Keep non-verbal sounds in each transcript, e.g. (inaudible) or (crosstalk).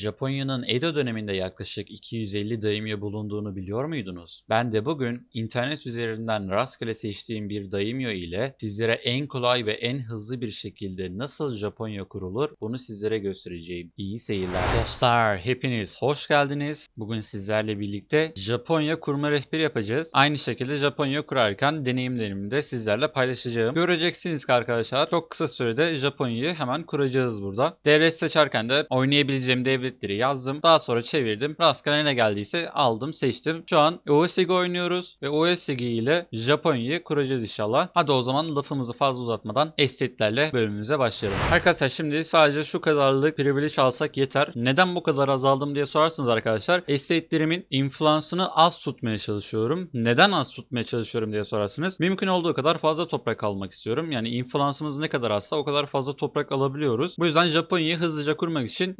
Japonya'nın Edo döneminde yaklaşık 250 daimyo bulunduğunu biliyor muydunuz? Ben de bugün internet üzerinden rastgele seçtiğim bir daimyo ile sizlere en kolay ve en hızlı bir şekilde nasıl Japonya kurulur bunu sizlere göstereceğim. İyi seyirler. Dostlar hepiniz hoş geldiniz. Bugün sizlerle birlikte Japonya kurma rehberi yapacağız. Aynı şekilde Japonya kurarken deneyimlerimi de sizlerle paylaşacağım. Göreceksiniz ki arkadaşlar çok kısa sürede Japonya'yı hemen kuracağız burada. Devlet seçerken de oynayabileceğim devletleri yazdım. Daha sonra çevirdim. Rastgele ne geldiyse aldım seçtim. Şu an OSG oynuyoruz ve OSG ile Japonya'yı kuracağız inşallah. Hadi o zaman lafımızı fazla uzatmadan estetlerle bölümümüze başlayalım. Arkadaşlar şimdi sadece şu kadarlık privilege alsak yeter. Neden bu kadar azaldım diye sorarsınız arkadaşlar. Estate'lerimin influence'ını az tutmaya çalışıyorum. Neden az tutmaya çalışıyorum diye sorarsınız. Mümkün olduğu kadar fazla toprak almak istiyorum. Yani influence'ımız ne kadar azsa o kadar fazla toprak alabiliyoruz. Bu yüzden Japonya'yı hızlıca kurmak için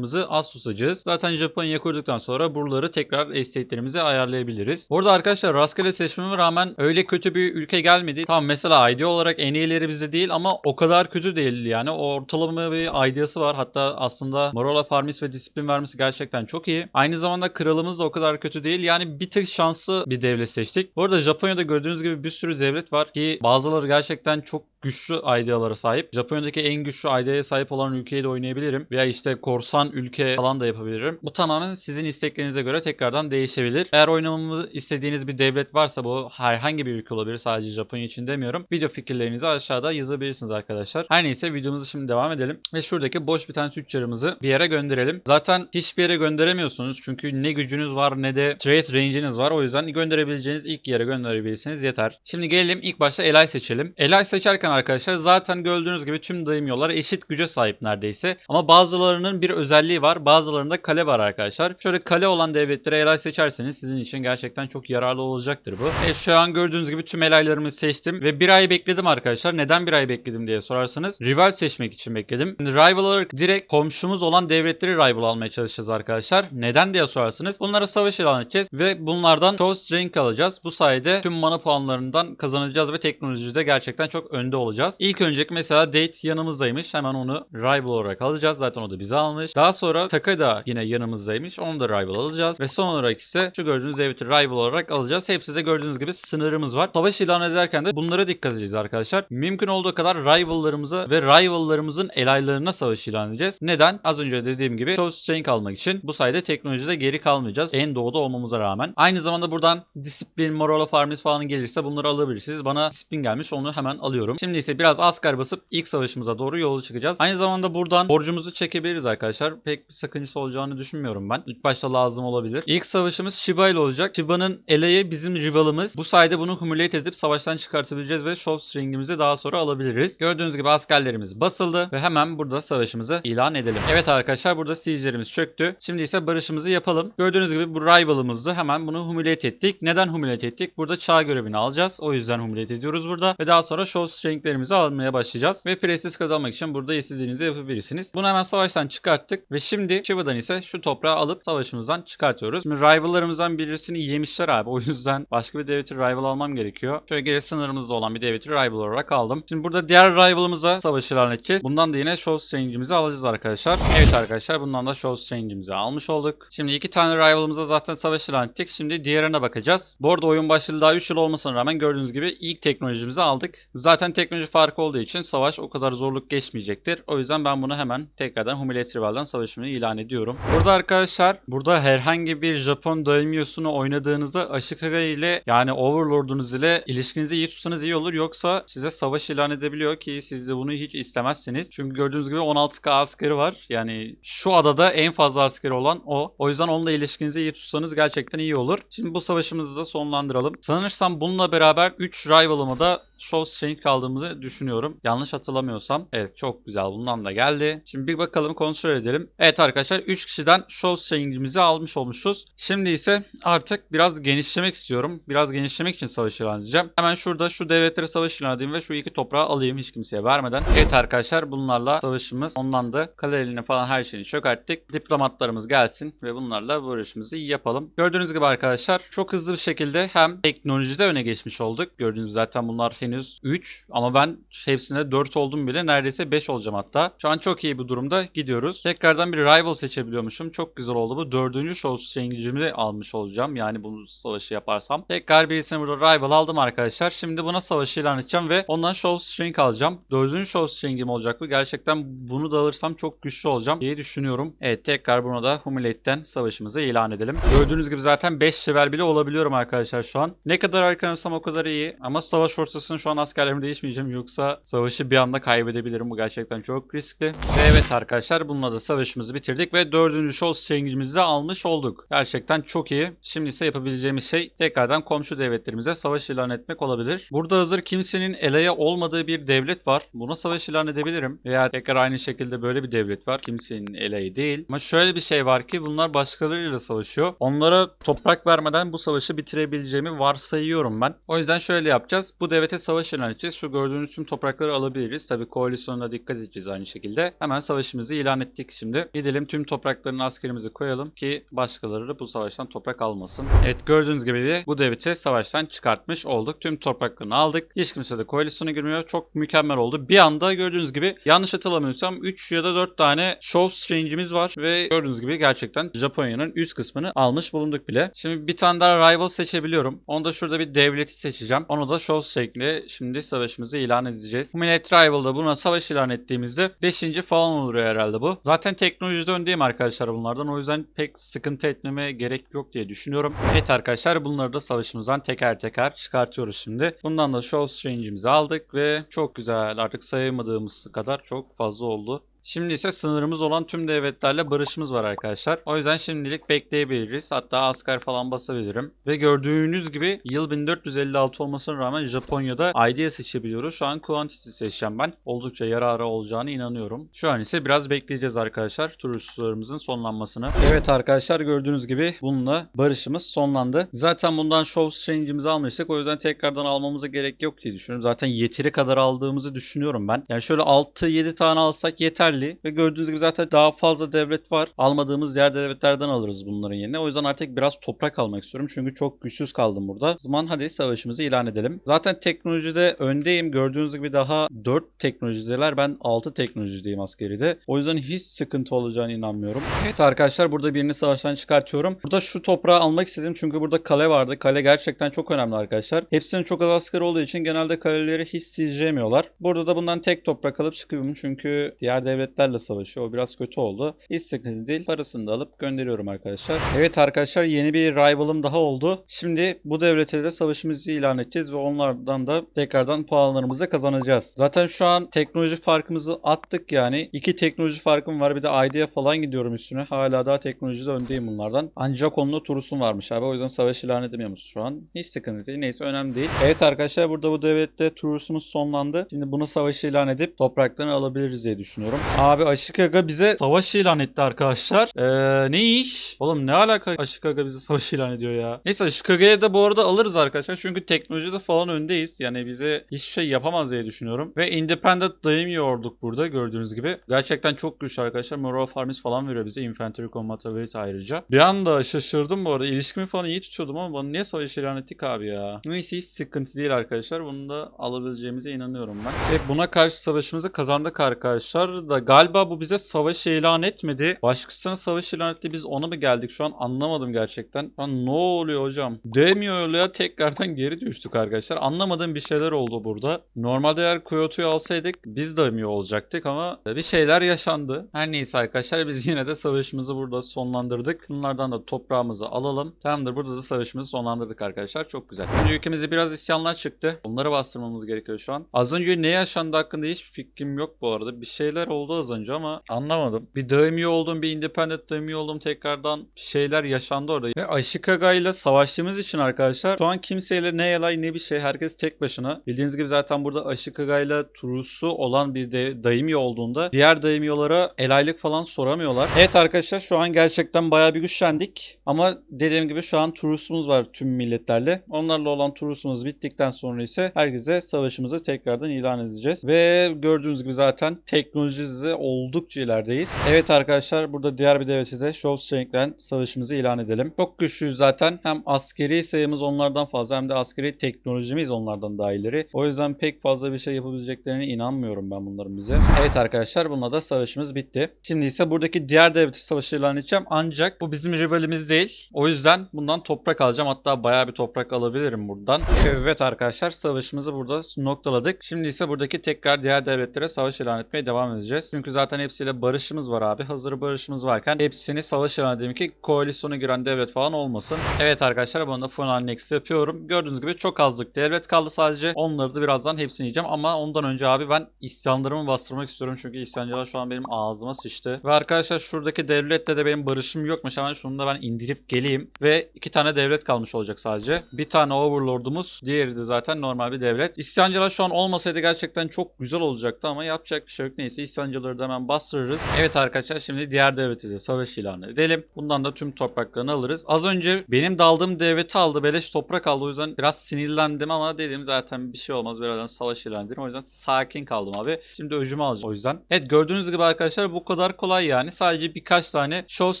influence'larımızı az tutacağız. Zaten Japonya kurduktan sonra buraları tekrar estate'lerimize ayarlayabiliriz. Burada arkadaşlar rastgele seçmeme rağmen öyle kötü bir ülke gelmedi. Tamam mesela ID olarak en iyileri bizde değil ama o kadar kötü değil yani. Ortalama bir ID'si var. Hatta aslında Morola Farmis ve disiplin vermesi gerçekten çok iyi. Aynı zamanda kralımız da o kadar kötü değil. Yani bir tık şanslı bir devlet seçtik. Bu arada Japonya'da gördüğünüz gibi bir sürü devlet var ki bazıları gerçekten çok güçlü ID'lara sahip. Japonya'daki en güçlü ID'ye sahip olan ülkeyi de oynayabilirim. Veya işte korsan ülke falan da yapabilirim. Bu tamamen sizin isteklerinize göre tekrardan değişebilir. Eğer oynamamı istediğiniz bir devlet varsa bu herhangi bir ülke olabilir. Sadece Japonya için demiyorum. Video fikirlerinizi aşağıda yazabilirsiniz arkadaşlar. Her neyse videomuzu şimdi devam edelim. Ve şuradaki boş bir tane tüccarımızı bir yere gönderelim. Zaten hiçbir yere gönderemiyorsunuz. Çünkü ne gücünüz var ne de trade range'iniz var. O yüzden gönderebileceğiniz ilk yere gönderebilirsiniz yeter. Şimdi gelelim ilk başta Elay seçelim. Elay seçerken arkadaşlar zaten gördüğünüz gibi tüm dayım yollar eşit güce sahip neredeyse. Ama bazılarının bir özelliği var. Bazılarında kale var arkadaşlar. Şöyle kale olan devletlere Elay seçerseniz sizin için gerçekten çok yararlı olacaktır bu. Evet şu an gördüğünüz gibi tüm Elaylarımı seçtim ve bir ay bekledim arkadaşlar. Neden bir ay bekledim diye sorarsanız rival seçmek için bekledim. Rival olarak direkt komşumuz olan devletleri rival almaya çalışacağız arkadaşlar. Neden diye sorarsanız bunlara savaş ilan edeceğiz ve bunlardan show strength alacağız. Bu sayede tüm mana puanlarından kazanacağız ve teknolojide gerçekten çok önde olacağız. İlk önceki mesela Date yanımızdaymış. Hemen onu rival olarak alacağız. Zaten o da bizi almış. Daha sonra Taka da yine yanımızdaymış. Onu da rival alacağız. Ve son olarak ise şu gördüğünüz devleti rival olarak alacağız. Hepsi de gördüğünüz gibi sınırımız var. Savaş ilan ederken de bunlara dikkat edeceğiz arkadaşlar. Mümkün olduğu kadar rivallarımıza ve rivallarımızın elaylarına savaş ilan edeceğiz. Neden? Az önce dediğim gibi show strength almak için. Bu sayede teknolojide geri kalmayacağız. En doğuda olmamıza rağmen. Aynı zamanda buradan disiplin, moral of armies falan gelirse bunları alabilirsiniz. Bana disiplin gelmiş onu hemen alıyorum. Şimdi ise biraz asker basıp ilk savaşımıza doğru yola çıkacağız. Aynı zamanda buradan borcumuzu çekebiliriz arkadaşlar. Pek bir sakıncası olacağını düşünmüyorum ben. İlk başta lazım olabilir. İlk savaşımız Shiba ile olacak. Shiba'nın eleği bizim rivalımız. Bu sayede bunu humulate edip savaştan çıkartabileceğiz ve show string'imizi daha sonra alabiliriz. Gördüğünüz gibi askerlerimiz basıldı ve hemen burada savaşımızı ilan edelim. Evet arkadaşlar burada siege'lerimiz çöktü. Şimdi ise barışımızı yapalım. Gördüğünüz gibi bu rivalımızdı. Hemen bunu humulate ettik. Neden humulate ettik? Burada çağ görevini alacağız. O yüzden humulate ediyoruz burada. Ve daha sonra show string'lerimizi almaya başlayacağız. Ve prestij kazanmak için burada istediğinizi yapabilirsiniz. Bunu hemen savaştan çıkarttık. Ve şimdi Shiba'dan ise şu toprağı alıp savaşımızdan çıkartıyoruz. Şimdi rivallarımızdan birisini yemişler abi. O yüzden başka bir devleti rival almam gerekiyor. Şöyle geri sınırımızda olan bir devleti rival olarak aldım. Şimdi burada diğer rivalımıza savaş ilan edeceğiz. Bundan da yine show string'imizi alacağız arkadaşlar. Evet arkadaşlar bundan da show string'imizi almış olduk. Şimdi iki tane rivalımıza zaten savaş ilan ettik. Şimdi diğerine bakacağız. Bu arada oyun başladı daha 3 yıl olmasına rağmen gördüğünüz gibi ilk teknolojimizi aldık. Zaten teknoloji farkı olduğu için savaş o kadar zorluk geçmeyecektir. O yüzden ben bunu hemen tekrardan Humiliate Rival'dan savaşımı ilan ediyorum. Burada arkadaşlar burada herhangi bir Japon daimyosunu oynadığınızda Ashikaga ile yani Overlord'unuz ile ilişkinizi iyi tutsanız iyi olur. Yoksa size savaş ilan edebiliyor ki siz de bunu hiç istemezsiniz. Çünkü gördüğünüz gibi 16k askeri var. Yani şu adada en fazla askeri olan o. O yüzden onunla ilişkinizi iyi tutsanız gerçekten iyi olur. Şimdi bu savaşımızı da sonlandıralım. Sanırsam bununla beraber 3 rival'ımı da Show Strength kaldığımızı düşünüyorum. Yanlış hatırlamıyorsam. Evet çok güzel bundan da geldi. Şimdi bir bakalım kontrol edelim. Evet arkadaşlar 3 kişiden Show Strength'imizi almış olmuşuz. Şimdi ise artık biraz genişlemek istiyorum. Biraz genişlemek için savaş ilan edeceğim. Hemen şurada şu devletlere savaş ilan edeyim ve şu iki toprağı alayım hiç kimseye vermeden. Evet arkadaşlar bunlarla savaşımız onlandı. Kalelerine falan her şeyini çökerttik. Diplomatlarımız gelsin ve bunlarla bu işimizi yapalım. Gördüğünüz gibi arkadaşlar çok hızlı bir şekilde hem teknolojide öne geçmiş olduk. Gördüğünüz zaten bunlar henüz 3 ama ben hepsine 4 oldum bile neredeyse 5 olacağım hatta. Şu an çok iyi bir durumda gidiyoruz. Tekrar tekrardan bir rival seçebiliyormuşum. Çok güzel oldu bu. Dördüncü show string'imi almış olacağım. Yani bu savaşı yaparsam. Tekrar birisini burada rival aldım arkadaşlar. Şimdi buna savaşı ilan edeceğim ve ondan show string alacağım. Dördüncü show string'im olacak bu. Gerçekten bunu da alırsam çok güçlü olacağım diye düşünüyorum. Evet tekrar buna da Humiliate'den savaşımızı ilan edelim. Gördüğünüz gibi zaten 5 level bile olabiliyorum arkadaşlar şu an. Ne kadar arkanırsam o kadar iyi. Ama savaş ortasında şu an askerlerimi değişmeyeceğim. Yoksa savaşı bir anda kaybedebilirim. Bu gerçekten çok riskli. Ve evet arkadaşlar bununla da savaşımızı bitirdik ve dördüncü show string'imizi de almış olduk. Gerçekten çok iyi. Şimdi ise yapabileceğimiz şey tekrardan komşu devletlerimize savaş ilan etmek olabilir. Burada hazır kimsenin eleye olmadığı bir devlet var. Buna savaş ilan edebilirim. Veya tekrar aynı şekilde böyle bir devlet var. Kimsenin eleği değil. Ama şöyle bir şey var ki bunlar başkalarıyla savaşıyor. Onlara toprak vermeden bu savaşı bitirebileceğimi varsayıyorum ben. O yüzden şöyle yapacağız. Bu devlete savaş ilan edeceğiz. Şu gördüğünüz tüm toprakları alabiliriz. Tabi koalisyonuna dikkat edeceğiz aynı şekilde. Hemen savaşımızı ilan ettik şimdi. Gidelim tüm topraklarını askerimizi koyalım ki başkaları da bu savaştan toprak almasın. Evet gördüğünüz gibi de bu devleti savaştan çıkartmış olduk. Tüm topraklarını aldık. Hiç kimse de koalisyona girmiyor. Çok mükemmel oldu. Bir anda gördüğünüz gibi yanlış hatırlamıyorsam 3 ya da 4 tane show string'imiz var ve gördüğünüz gibi gerçekten Japonya'nın üst kısmını almış bulunduk bile. Şimdi bir tane daha rival seçebiliyorum. Onu da şurada bir devleti seçeceğim. Onu da show şekli şimdi savaşımızı ilan edeceğiz. Humiliate Rival'da buna savaş ilan ettiğimizde 5. falan olur herhalde bu. Zaten teknolojide öndeyim arkadaşlar bunlardan. O yüzden pek sıkıntı etmeme gerek yok diye düşünüyorum. Evet arkadaşlar bunları da savaşımızdan teker teker çıkartıyoruz şimdi. Bundan da show string'imizi aldık ve çok güzel artık sayamadığımız kadar çok fazla oldu. Şimdi ise sınırımız olan tüm devletlerle barışımız var arkadaşlar. O yüzden şimdilik bekleyebiliriz. Hatta asker falan basabilirim. Ve gördüğünüz gibi yıl 1456 olmasına rağmen Japonya'da idea seçebiliyoruz. Şu an quantity seçeceğim ben. Oldukça yararı olacağını inanıyorum. Şu an ise biraz bekleyeceğiz arkadaşlar turistlerimizin sonlanmasını. Evet arkadaşlar gördüğünüz gibi bununla barışımız sonlandı. Zaten bundan show string'imizi almıştık. O yüzden tekrardan almamıza gerek yok diye düşünüyorum. Zaten yeteri kadar aldığımızı düşünüyorum ben. Yani şöyle 6-7 tane alsak yeterli. Ve gördüğünüz gibi zaten daha fazla devlet var. Almadığımız diğer devletlerden alırız bunların yerine. O yüzden artık biraz toprak almak istiyorum. Çünkü çok güçsüz kaldım burada. O zaman hadi savaşımızı ilan edelim. Zaten teknolojide öndeyim. Gördüğünüz gibi daha 4 teknolojideler. Ben 6 teknolojideyim askeride. O yüzden hiç sıkıntı olacağını inanmıyorum. Evet arkadaşlar burada birini savaştan çıkartıyorum. Burada şu toprağı almak istedim. Çünkü burada kale vardı. Kale gerçekten çok önemli arkadaşlar. Hepsinin çok az asker olduğu için genelde kaleleri hiç siejlemiyorlar. Burada da bundan tek toprak alıp çıkıyorum. Çünkü diğer devletlerle savaşıyor. O biraz kötü oldu. Hiç sıkıntı değil. Parasını da alıp gönderiyorum arkadaşlar. Evet arkadaşlar yeni bir rival'ım daha oldu. Şimdi bu devlete de savaşımızı ilan edeceğiz ve onlardan da tekrardan puanlarımızı kazanacağız. Zaten şu an teknoloji farkımızı attık yani. İki teknoloji farkım var. Bir de ID'ye falan gidiyorum üstüne. Hala daha teknolojide öndeyim bunlardan. Ancak onunla Turus'un varmış abi. O yüzden savaş ilan edemiyoruz şu an. Hiç sıkıntı değil. Neyse önemli değil. Evet arkadaşlar burada bu devlette Turus'umuz sonlandı. Şimdi bunu savaş ilan edip topraklarını alabiliriz diye düşünüyorum. Abi Ashikaga bize savaş ilan etti arkadaşlar. Ee, ne iş? Oğlum ne alaka Ashikaga bize savaş ilan ediyor ya. Neyse Ashikaga'ya da bu arada alırız arkadaşlar. Çünkü teknolojide falan öndeyiz. Yani bize hiçbir şey yapamaz diye düşünüyorum. Ve Independent dayamıyorduk burada gördüğünüz gibi. Gerçekten çok güçlü arkadaşlar. Moral Farms falan veriyor bize. Infantry Combat Ability ayrıca. Bir anda şaşırdım bu arada. İlişkimi falan iyi tutuyordum ama bana niye savaş ilan ettik abi ya. Neyse hiç sıkıntı değil arkadaşlar. Bunu da alabileceğimize inanıyorum ben. Ve buna karşı savaşımızı kazandık arkadaşlar. Da galiba bu bize savaş ilan etmedi. Başkasına savaş ilan etti. Biz ona mı geldik şu an anlamadım gerçekten. Lan ne oluyor hocam? Demiyor ya tekrardan geri düştük arkadaşlar. Anlamadığım bir şeyler oldu burada. Normalde eğer Kyoto'yu alsaydık biz de mi olacaktık ama bir şeyler yaşandı. Her neyse arkadaşlar biz yine de savaşımızı burada sonlandırdık. Bunlardan da toprağımızı alalım. Tamamdır burada da savaşımızı sonlandırdık arkadaşlar. Çok güzel. Şimdi ülkemizde biraz isyanlar çıktı. Onları bastırmamız gerekiyor şu an. Az önce ne yaşandı hakkında hiçbir fikrim yok bu arada. Bir şeyler oldu az önce ama anlamadım. Bir daimyo oldum, bir independent daimyo oldum. Tekrardan şeyler yaşandı orada. Ve Ashikaga ile savaştığımız için arkadaşlar şu an kimseyle ne yalay ne bir şey. Herkes tek başına. Bildiğiniz gibi zaten burada Ashikaga ile Turusu olan bir de daimyo olduğunda diğer daimyolara el aylık falan soramıyorlar. Evet arkadaşlar şu an gerçekten bayağı bir güçlendik. Ama dediğim gibi şu an Turusumuz var tüm milletlerle. Onlarla olan Turusumuz bittikten sonra ise herkese savaşımızı tekrardan ilan edeceğiz. Ve gördüğünüz gibi zaten teknoloji devletimizde oldukça ilerideyiz. Evet arkadaşlar burada diğer bir devleti de Shawshank'len savaşımızı ilan edelim. Çok güçlüyüz zaten. Hem askeri sayımız onlardan fazla hem de askeri teknolojimiz onlardan daha ileri. O yüzden pek fazla bir şey yapabileceklerine inanmıyorum ben bunların bize. Evet arkadaşlar bununla da savaşımız bitti. Şimdi ise buradaki diğer devleti savaşı ilan edeceğim. Ancak bu bizim rivalimiz değil. O yüzden bundan toprak alacağım. Hatta bayağı bir toprak alabilirim buradan. Evet arkadaşlar savaşımızı burada noktaladık. Şimdi ise buradaki tekrar diğer devletlere savaş ilan etmeye devam edeceğiz. Çünkü zaten hepsiyle barışımız var abi. Hazır barışımız varken hepsini savaş ilan edeyim ki koalisyona giren devlet falan olmasın. Evet arkadaşlar bunu da full annex yapıyorum. Gördüğünüz gibi çok azlık devlet kaldı sadece. Onları da birazdan hepsini yiyeceğim ama ondan önce abi ben isyanlarımı bastırmak istiyorum. Çünkü isyancılar şu an benim ağzıma sıçtı. Ve arkadaşlar şuradaki devlette de benim barışım yokmuş. Hemen şunu da ben indirip geleyim. Ve iki tane devlet kalmış olacak sadece. Bir tane overlordumuz. Diğeri de zaten normal bir devlet. İsyancılar şu an olmasaydı gerçekten çok güzel olacaktı ama yapacak bir şey yok. Neyse da hemen bastırırız. Evet arkadaşlar şimdi diğer devleti de savaş ilanı edelim. Bundan da tüm topraklarını alırız. Az önce benim daldığım devleti aldı. Beleş toprak aldı. O yüzden biraz sinirlendim ama dedim zaten bir şey olmaz. Birazdan savaş ilan ederim. O yüzden sakin kaldım abi. Şimdi öcümü alacağım o yüzden. Evet gördüğünüz gibi arkadaşlar bu kadar kolay yani. Sadece birkaç tane show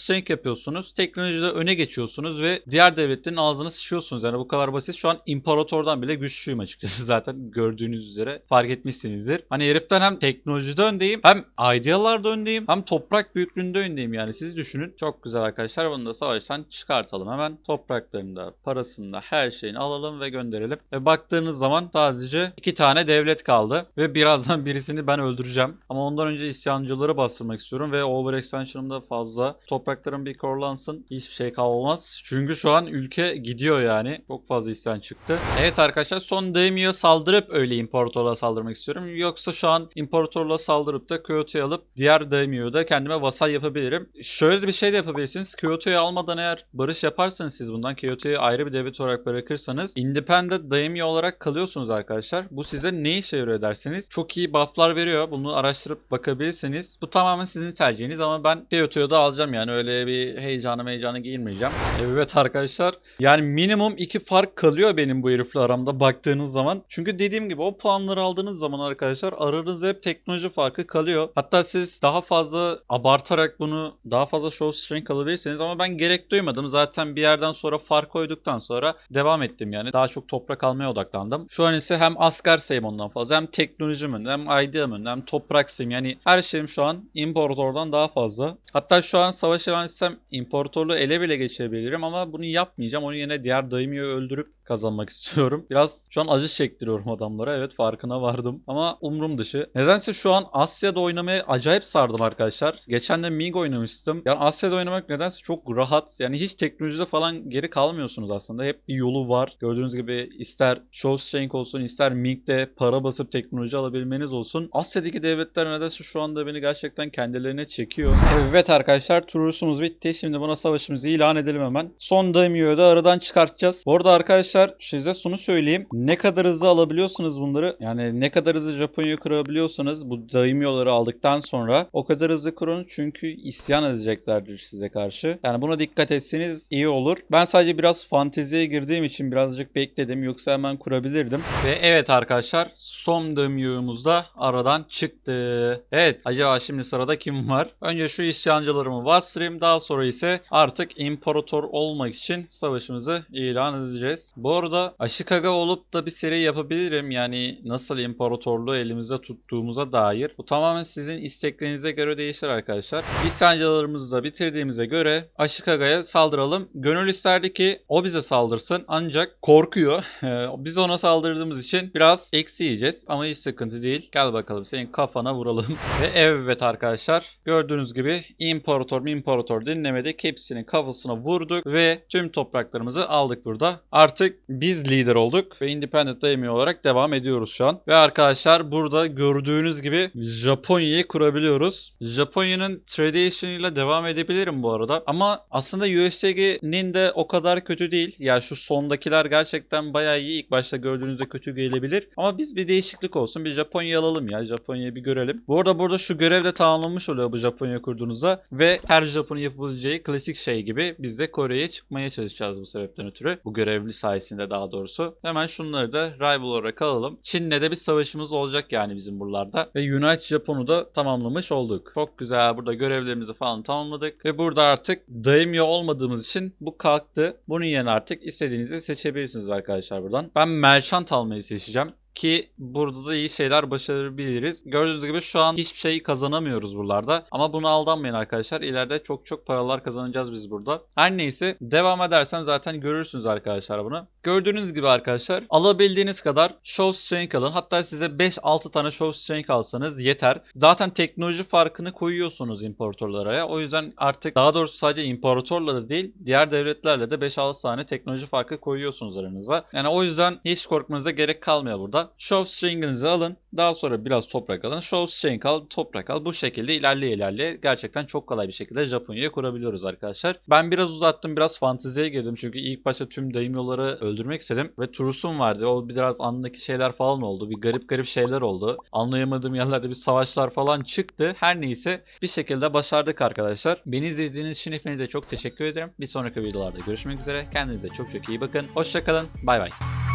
strength yapıyorsunuz. Teknolojide öne geçiyorsunuz ve diğer devletlerin ağzını sıçıyorsunuz. Yani bu kadar basit. Şu an imparatordan bile güçlüyüm açıkçası (laughs) zaten gördüğünüz üzere. Fark etmişsinizdir. Hani heriften hem teknolojide öndeyim hem idealarda öndeyim hem toprak büyüklüğünde öndeyim yani. Siz düşünün. Çok güzel arkadaşlar. Bunu da savaştan çıkartalım hemen. Topraklarını da parasını da her şeyini alalım ve gönderelim. Ve baktığınız zaman sadece iki tane devlet kaldı. Ve birazdan (laughs) birisini ben öldüreceğim. Ama ondan önce isyancıları bastırmak istiyorum. Ve overextension'ımda fazla. Topraklarım bir korlansın. Hiçbir şey kalmaz. Çünkü şu an ülke gidiyor yani. Çok fazla isyan çıktı. Evet arkadaşlar son daimyo'ya saldırıp öyle imparatorluğa saldırmak istiyorum. Yoksa şu an imparatorluğa saldırıp da Kyoto'yu alıp diğer daimyo'yu da kendime vasal yapabilirim. Şöyle bir şey de yapabilirsiniz. Kyoto'yu almadan eğer barış yaparsanız siz bundan Kyoto'yu ayrı bir devlet olarak bırakırsanız independent daimyo olarak kalıyorsunuz arkadaşlar. Bu size ne işe yarıyor derseniz çok iyi bufflar veriyor. Bunu araştırıp bakabilirsiniz. Bu tamamen sizin tercihiniz ama ben Kyoto'yu da alacağım yani öyle bir heyecanı heyecanı girmeyeceğim. Evet arkadaşlar yani minimum iki fark kalıyor benim bu herifle aramda baktığınız zaman. Çünkü dediğim gibi o puanları aldığınız zaman arkadaşlar aranızda hep teknoloji farkı kalıyor. Hatta siz daha fazla abartarak bunu daha fazla show strength alabilirsiniz ama ben gerek duymadım. Zaten bir yerden sonra fark koyduktan sonra devam ettim yani. Daha çok toprak almaya odaklandım. Şu an ise hem asker sayım ondan fazla hem teknolojim önde hem ideam önde hem toprak sayım. Yani her şeyim şu an imparatordan daha fazla. Hatta şu an savaş ilan etsem imparatorluğu ele bile geçebilirim ama bunu yapmayacağım. Onu yine diğer daimyoyu öldürüp kazanmak (laughs) istiyorum. Biraz şu an acı çektiriyorum adamlara. Evet farkına vardım. Ama umrum dışı. Nedense şu an Asya'da oynamaya acayip sardım arkadaşlar. Geçen de Mig oynamıştım. Yani Asya'da oynamak nedense çok rahat. Yani hiç teknolojide falan geri kalmıyorsunuz aslında. Hep bir yolu var. Gördüğünüz gibi ister Shawshank olsun ister Ming'de para basıp teknoloji alabilmeniz olsun. Asya'daki devletler nedense şu anda beni gerçekten kendilerine çekiyor. Evet arkadaşlar turusumuz bitti. Şimdi buna savaşımızı ilan edelim hemen. Son daimyo'yu da aradan çıkartacağız. Bu arada arkadaşlar size şunu söyleyeyim. Ne kadar hızlı alabiliyorsunuz bunları. Yani ne kadar hızlı Japonya'yı kırabiliyorsanız bu daimyo'ları aldıktan sonra o kadar hızlı kurun çünkü isyan edeceklerdir size karşı. Yani buna dikkat etseniz iyi olur. Ben sadece biraz fanteziye girdiğim için birazcık bekledim. Yoksa hemen kurabilirdim. Ve evet arkadaşlar son daimyo'muz da aradan çıktı. Evet acaba şimdi sırada kim var? Önce şu isyancılarımı bastırayım. Daha sonra ise artık imparator olmak için savaşımızı ilan edeceğiz. Bu arada Ashikaga olup da bir seri yapabilirim. Yani nasıl imparatorluğu elimizde tuttuğumuza dair. Bu tamamen sizin isteklerinize göre değişir arkadaşlar. İsyancılarımızı da bitirdiğimize göre Ashikaga'ya saldıralım. Gönül isterdi ki o bize saldırsın ancak korkuyor. (laughs) Biz ona saldırdığımız için biraz eksi yiyeceğiz ama hiç sıkıntı değil. Gel bakalım senin kafana vuralım. (laughs) Ve evet arkadaşlar gördüğünüz gibi imparator imparator dinlemedik. Hepsinin kafasına vurduk ve tüm topraklarımızı aldık burada. Artık biz lider olduk ve independent daimyo olarak devam ediyoruz şu an. Ve arkadaşlar burada gördüğünüz gibi Japonya'yı kurabiliyoruz. Japonya'nın tradition ile devam edebilirim bu arada. Ama aslında USG'nin de o kadar kötü değil. Ya şu sondakiler gerçekten bayağı iyi. İlk başta gördüğünüzde kötü gelebilir. Ama biz bir değişiklik olsun. Bir Japonya alalım ya. Japonya'yı bir görelim. Bu arada burada şu görev de tamamlanmış oluyor bu Japonya kurduğunuzda. Ve her Japon'un yapabileceği klasik şey gibi biz de Kore'ye çıkmaya çalışacağız bu sebepten ötürü. Bu görevli sayesinde daha doğrusu. Hemen şunları da rival olarak alalım. Çin'le de bir savaşımız olacak yani bizim buralarda. Ve United Japon'u da tamamlamış olduk. Çok güzel. Burada görevlerimizi falan tamamladık. Ve burada artık daimyo olmadığımız için bu kalktı. Bunun yerine artık istediğinizi seçebilirsiniz arkadaşlar buradan. Ben merchant almayı seçeceğim. Ki burada da iyi şeyler başarabiliriz. Gördüğünüz gibi şu an hiçbir şey kazanamıyoruz buralarda. Ama buna aldanmayın arkadaşlar. İleride çok çok paralar kazanacağız biz burada. Her neyse devam edersen zaten görürsünüz arkadaşlar bunu. Gördüğünüz gibi arkadaşlar alabildiğiniz kadar show strength alın. Hatta size 5-6 tane show strength alsanız yeter. Zaten teknoloji farkını koyuyorsunuz imparatorlara. O yüzden artık daha doğrusu sadece imparatorlara değil diğer devletlerle de 5-6 tane teknoloji farkı koyuyorsunuz aranıza. Yani o yüzden hiç korkmanıza gerek kalmıyor burada. Show string'inizi alın. Daha sonra biraz toprak alın. Show string al, toprak al. Bu şekilde ilerleye ilerleye gerçekten çok kolay bir şekilde Japonya'yı kurabiliyoruz arkadaşlar. Ben biraz uzattım. Biraz fanteziye girdim. Çünkü ilk başta tüm daimyoları öldürmek istedim. Ve Turus'um vardı. O biraz andaki şeyler falan oldu. Bir garip garip şeyler oldu. Anlayamadığım yerlerde bir savaşlar falan çıktı. Her neyse bir şekilde başardık arkadaşlar. Beni izlediğiniz için hepinize çok teşekkür ederim. Bir sonraki videolarda görüşmek üzere. Kendinize çok çok iyi bakın. Hoşçakalın. Bay bay.